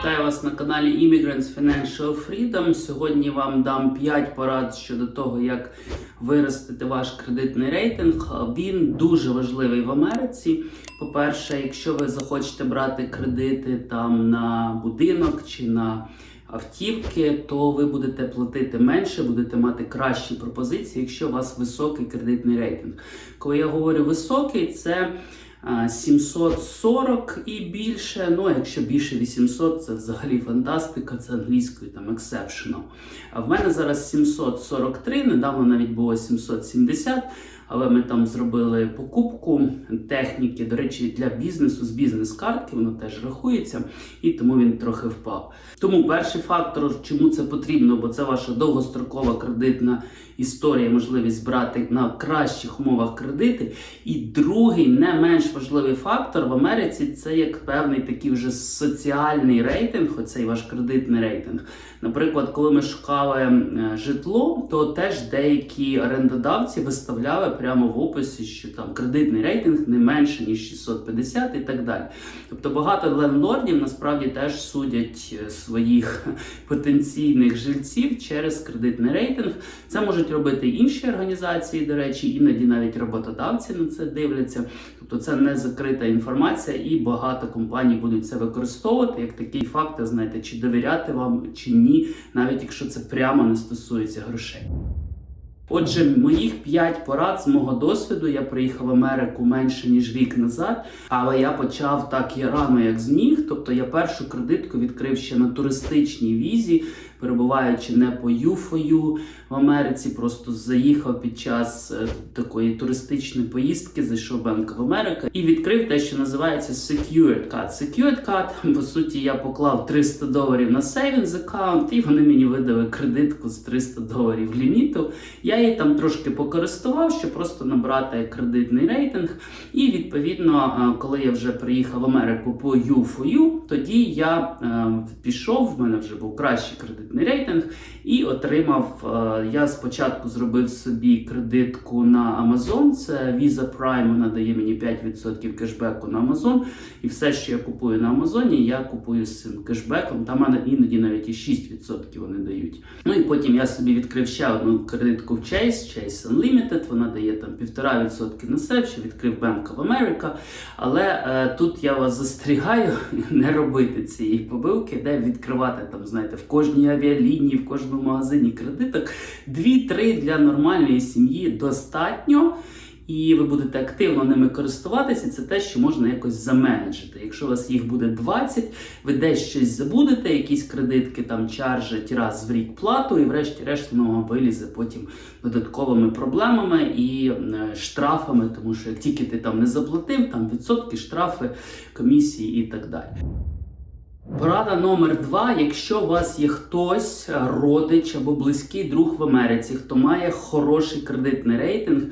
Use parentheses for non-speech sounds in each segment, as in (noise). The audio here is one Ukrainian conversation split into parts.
Вітаю вас на каналі Immigrants Financial Freedom. Сьогодні вам дам 5 порад щодо того, як виростити ваш кредитний рейтинг. Він дуже важливий в Америці. По-перше, якщо ви захочете брати кредити там на будинок чи на автівки, то ви будете платити менше, будете мати кращі пропозиції, якщо у вас високий кредитний рейтинг. Коли я говорю високий, це 740 і більше. Ну, якщо більше 800, це взагалі фантастика, це англійською там exceptional. А в мене зараз 743, недавно навіть було 770. Але ми там зробили покупку техніки, до речі, для бізнесу з бізнес-картки, воно теж рахується, і тому він трохи впав. Тому перший фактор, чому це потрібно, бо це ваша довгострокова кредитна історія, можливість брати на кращих умовах кредити. І другий, не менш важливий фактор в Америці це як певний такий вже соціальний рейтинг, оцей ваш кредитний рейтинг. Наприклад, коли ми шукали е, житло, то теж деякі орендодавці виставляли прямо в описі, що там кредитний рейтинг не менше ніж 650 і так далі. Тобто багато лендлордів насправді теж судять е, своїх (laughs) потенційних жильців через кредитний рейтинг. Це можуть робити інші організації, до речі, іноді навіть роботодавці на це дивляться. Тобто це не закрита інформація, і багато компаній будуть це використовувати як такий фактор, знаєте, чи довіряти вам чи ні, навіть якщо це прямо не стосується грошей. Отже, моїх 5 порад з мого досвіду. Я приїхав в Америку менше ніж рік назад, але я почав так і рано, як зміг. Тобто я першу кредитку відкрив ще на туристичній візі, перебуваючи не по юфою в Америці, просто заїхав під час е, такої туристичної поїздки, зайшов Банк в America і відкрив те, що називається Secured Card. Secured Card, (laughs) по суті, я поклав 300 доларів на savings account, і вони мені видали кредитку з 300 доларів ліміту. Я її там трошки покористував, щоб просто набрати кредитний рейтинг. І відповідно, е, коли я вже приїхав в Америку по U4U, тоді я е, пішов, в мене вже був кращий кредитний рейтинг, і отримав. е, Я спочатку зробив собі кредитку на Amazon. Це Visa Prime, вона дає мені 5% кешбеку на Amazon. І все, що я купую на Амазоні, я купую з цим кешбеком. Там іноді навіть і 6% вони дають. Ну і потім я собі відкрив ще одну кредитку в Chase, Chase Unlimited, вона дає там 1,5% на себе, ще відкрив Bank of America. Але е, тут я вас застерігаю (laughs) не робити цієї помилки, де відкривати там, знаєте, в кожній авіалінії, в кожному магазині кредиток. Дві-три для нормальної сім'ї достатньо. І ви будете активно ними користуватися, це те, що можна якось заменеджити. Якщо у вас їх буде 20, ви десь щось забудете, якісь кредитки там чаржать раз в рік плату, і врешті-решт воно вилізе потім додатковими проблемами і е, штрафами, тому що як тільки ти там не заплатив, там відсотки, штрафи, комісії і так далі. Порада номер два. Якщо у вас є хтось, родич або близький друг в Америці, хто має хороший кредитний рейтинг,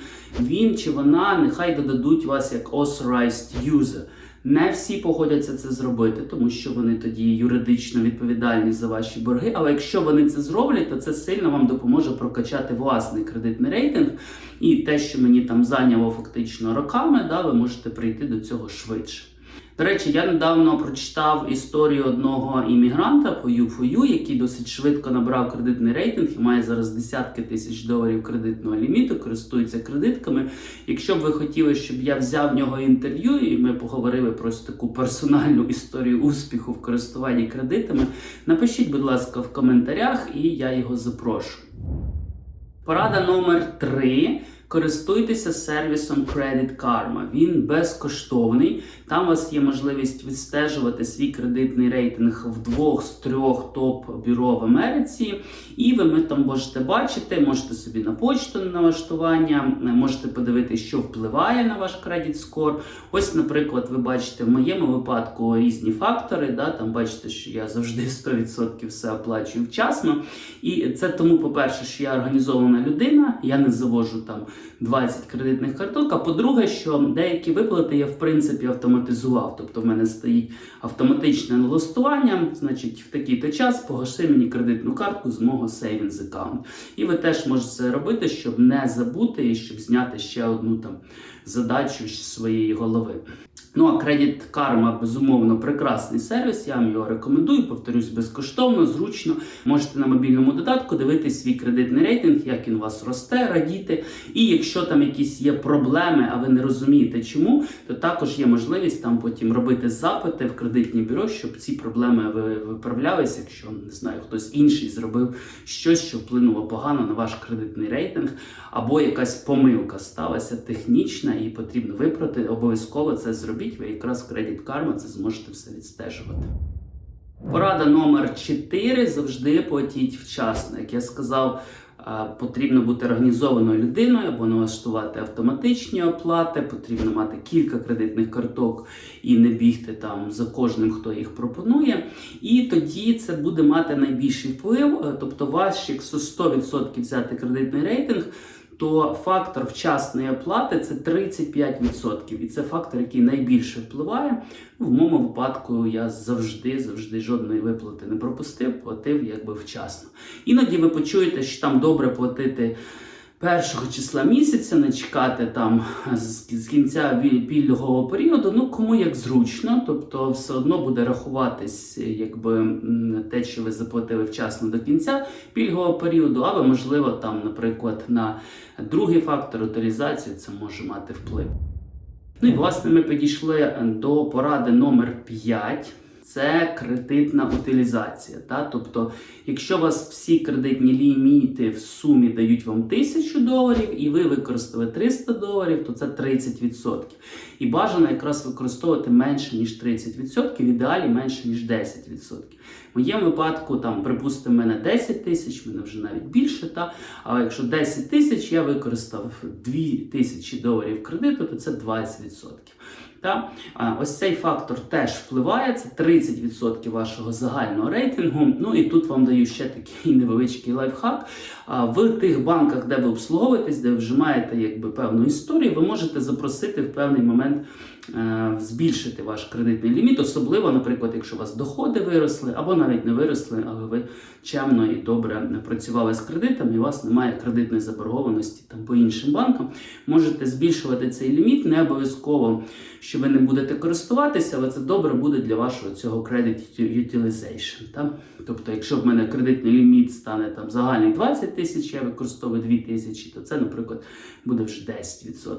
він чи вона нехай додадуть вас як authorized user. Не всі погодяться це зробити, тому що вони тоді юридично відповідальні за ваші борги. Але якщо вони це зроблять, то це сильно вам допоможе прокачати власний кредитний рейтинг. І те, що мені там зайняло фактично роками, да, ви можете прийти до цього швидше. До речі, я недавно прочитав історію одного іммігранта по U4U, який досить швидко набрав кредитний рейтинг і має зараз десятки тисяч доларів кредитного ліміту, користується кредитками. Якщо б ви хотіли, щоб я взяв в нього інтерв'ю, і ми поговорили про таку персональну історію успіху в користуванні кредитами, напишіть, будь ласка, в коментарях, і я його запрошу. Порада номер 3. Користуйтеся сервісом Credit Karma. Він безкоштовний. Там у вас є можливість відстежувати свій кредитний рейтинг в двох з трьох топ-бюро в Америці. І ви ми там можете бачити, можете собі на почту на налаштування, можете подивитися, що впливає на ваш кредит скор. Ось, наприклад, ви бачите в моєму випадку різні фактори. Да? Там бачите, що я завжди 100% все оплачую вчасно. І це тому, по-перше, що я організована людина, я не завожу там. 20 кредитних карток. А по-друге, що деякі виплати я в принципі автоматизував. Тобто в мене стоїть автоматичне налаштування, значить, в такий-то час погаси мені кредитну картку з мого savings аккаунт. І ви теж можете це робити, щоб не забути і щоб зняти ще одну там задачу з своєї голови. Ну а Credit Karma, безумовно, прекрасний сервіс. Я вам його рекомендую. Повторюсь, безкоштовно, зручно. Можете на мобільному додатку дивитись свій кредитний рейтинг, як він у вас росте, радіти. І якщо там якісь є проблеми, а ви не розумієте чому, то також є можливість там потім робити запити в кредитні бюро, щоб ці проблеми ви- виправлялися, якщо не знаю, хтось інший зробив щось, що вплинуло погано на ваш кредитний рейтинг, або якась помилка сталася технічна і потрібно виправити. Обов'язково це зробіть. Ви якраз в Credit Karma це зможете все відстежувати. Порада номер 4 завжди платіть вчасно. Як я сказав, потрібно бути організованою людиною або налаштувати автоматичні оплати, потрібно мати кілька кредитних карток і не бігти там за кожним, хто їх пропонує. І тоді це буде мати найбільший вплив. Е, Тобто, ваш, якщо 100% взяти кредитний рейтинг, то фактор вчасної оплати це 35%. І це фактор, який найбільше впливає. Ну, В моєму випадку я завжди, завжди жодної виплати не пропустив, платив якби вчасно. Іноді ви почуєте, що там добре платити. Першого числа місяця не чекати там з, кінця пільгового періоду, ну кому як зручно, тобто все одно буде рахуватись якби те, що ви заплатили вчасно до кінця пільгового періоду, або можливо там, наприклад, на другий фактор утилізації це може мати вплив. Ну і власне ми підійшли до поради номер 5. Це кредитна утилізація. Та? Тобто, якщо у вас всі кредитні ліміти в сумі дають вам 1000 доларів і ви використали 300 доларів, то це 30%. І бажано якраз використовувати менше, ніж 30%, в ідеалі менше, ніж 10%. В моєму випадку, там, припустимо, мене 10 тисяч, мене вже навіть більше, та? але якщо 10 тисяч, я використав 2 тисячі доларів кредиту, то це 20%. Та? Ось цей фактор теж впливає, це 30% вашого загального рейтингу. Ну і тут вам даю ще такий (laughs) невеличкий лайфхак. В тих банках, де ви обслуговуєтесь, де ви вже маєте якби, певну історію, ви можете запросити в певний момент е, збільшити ваш кредитний ліміт, особливо, наприклад, якщо у вас доходи виросли, або навіть не виросли, але ви чемно і добре працювали з кредитами, і у вас немає кредитної заборгованості там по іншим банкам. Можете збільшувати цей ліміт, не обов'язково, що ви не будете користуватися, але це добре буде для вашого цього credit utilization. Та? Тобто, якщо в мене кредитний ліміт стане там загальний 20 тисяч, я використовую 2 тисячі, то це, наприклад, буде вже 10%.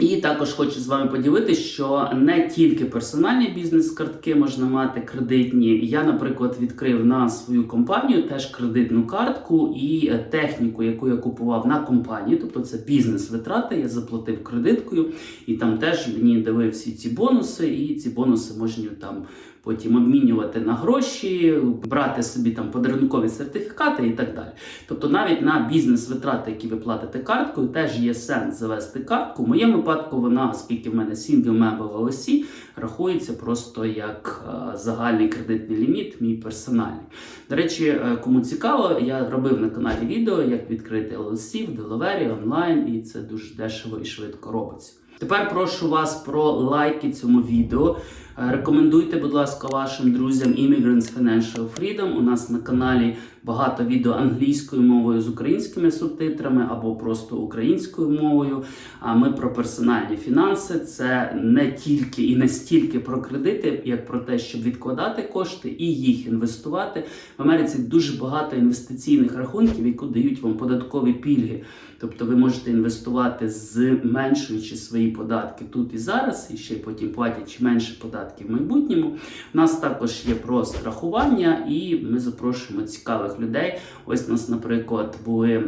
І також хочу з вами поділитися, що не тільки персональні бізнес-картки можна мати кредитні. Я, наприклад, відкрив на свою компанію теж кредитну картку і техніку, яку я купував на компанії, тобто це бізнес-витрати. Я заплатив кредиткою, і там теж мені дали всі ці бонуси, і ці бонуси можна там потім обмінювати на гроші, брати собі там подарункові сертифікати і так далі. Тобто, навіть на бізнес-витрати, які ви платите карткою, теж є сенс завести картку. В моєму випадку вона, оскільки в мене single member LLC, рахується просто як е, загальний кредитний ліміт, мій персональний. До речі, е, кому цікаво, я робив на каналі відео, як відкрити LLC в Делавері онлайн, і це дуже дешево і швидко робиться. Тепер прошу вас про лайки цьому відео. Е, Рекомендуйте, будь ласка, вашим друзям Immigrants Financial Freedom. У нас на каналі багато відео англійською мовою з українськими субтитрами або просто українською мовою. А ми про персональні фінанси. Це не тільки і не стільки про кредити, як про те, щоб відкладати кошти і їх інвестувати. В Америці дуже багато інвестиційних рахунків, які дають вам податкові пільги. Тобто ви можете інвестувати зменшуючи свої податки тут і зараз, і ще потім платячи менше податків в майбутньому. У нас також є про страхування, і ми запрошуємо цікавих людей. Ось у нас, наприклад, були е,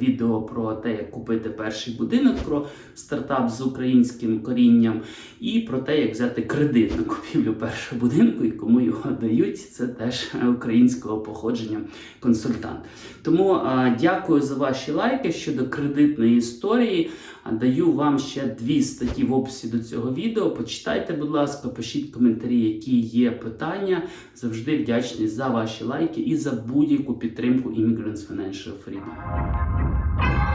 відео про те, як купити перший будинок, про стартап з українським корінням, і про те, як взяти кредит на купівлю першого будинку і кому його дають. Це теж українського походження консультант. Тому а, дякую за ваші лайки щодо кредитної історії. Даю вам ще дві статті в описі до цього відео. Почитайте, будь ласка, пишіть коментарі, які є питання. Завжди вдячний за ваші лайки і за будь-яку підтримку Immigrants Financial Freedom.